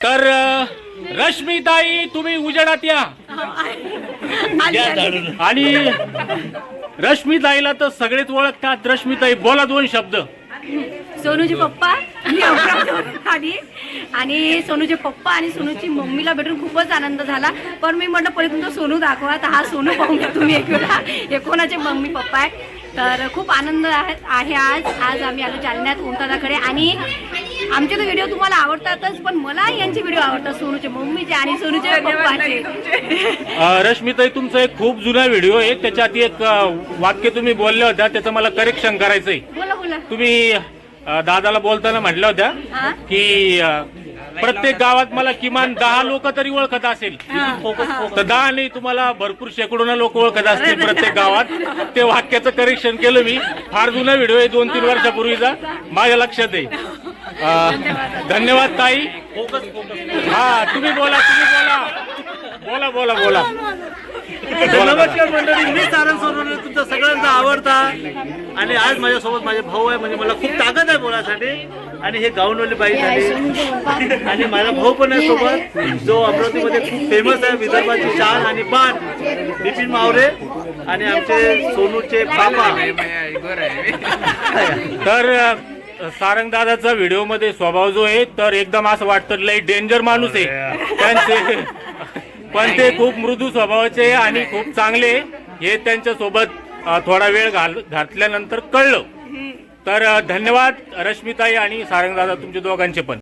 तर रश्मीताई तुम्ही उजेडात या. आणि रश्मीताईला तर सगळेच ओळखतात. रश्मीताई बोला दोन शब्द. सोनूचे पप्पा आली आणि सोनूचे पप्पा आणि सोनूची मम्मीला भेटून खूपच आनंद झाला. पण मी म्हटलं पहिले तुमचा सोनू दाखवा तर हा सोनू पाहून घ्या तुम्ही एक वेळा. हे कोणाचे मम्मी पप्पा आहे. तर खूप आनंद आहे आहे आज. आज आम्ही आलो जालन्यात ओंकाराकडे आणि आमचे तर व्हिडिओ तुम्हाला आवडतातच पण मला यांचे व्हिडिओ आवडतात सोनूचे. मम्मीचे आणि सोनूचे पप्पाचे. रश्मीताई तुमचा. एक खूप जुना व्हिडिओ आहे. त्याच्यात एक वाक्य तुम्ही बोलल्या होत्या. त्याचं मला करेक्शन करायचंय. बोला बोला. तुम्ही अ, दादाला बोलताना म्हटल्या होत्या हा? की अ, प्रत्येक गावात मला किमान दहा लोक तरी ओळखत असेल. तर दहा नाही तुम्हाला भरपूर शेकडोना लोक ओळखत असतील प्रत्येक गावात. ते वाक्याचं करेक्शन केलं मी. फार जुना व्हिडिओ आहे दोन तीन वर्षापूर्वीचा. माझ्या लक्षात आहे. धन्यवाद ताई. हा तुम्ही बोला तुम्ही बोला. बोला बोला बोला. नमस्कार मंडळी मी सारंग सोनवणे तुमचा सगळ्यांचा आवडता. आणि आज माझ्यासोबत माझे भाऊ आहे म्हणजे मला खूप ताकद आहे बोलासाठी आणि हे गाऊनवाले बाई झाले. आणि माझा भाऊ पण आहे सोबत. जो अमरावतीमध्ये खूप फेमस आहे विदर्भाची शान आणि बाण. बिपिन मावरे आणि आमचे सोनूचे बाबा तर अ, सारंग दादाचा व्हिडिओमध्ये स्वभाव जो आहे तर एकदम असं वाटतं लई डेंजर माणूस आहे. त्यांचे पण ते खूप मृदू स्वभावाचे आहे आणि खूप चांगले. हे त्यांच्यासोबत थोडा वेळ घाल घातल्यानंतर कळलं. तर धन्यवाद रश्मिताई आणि सारंग दादा तुमच्या दोघांचे पण.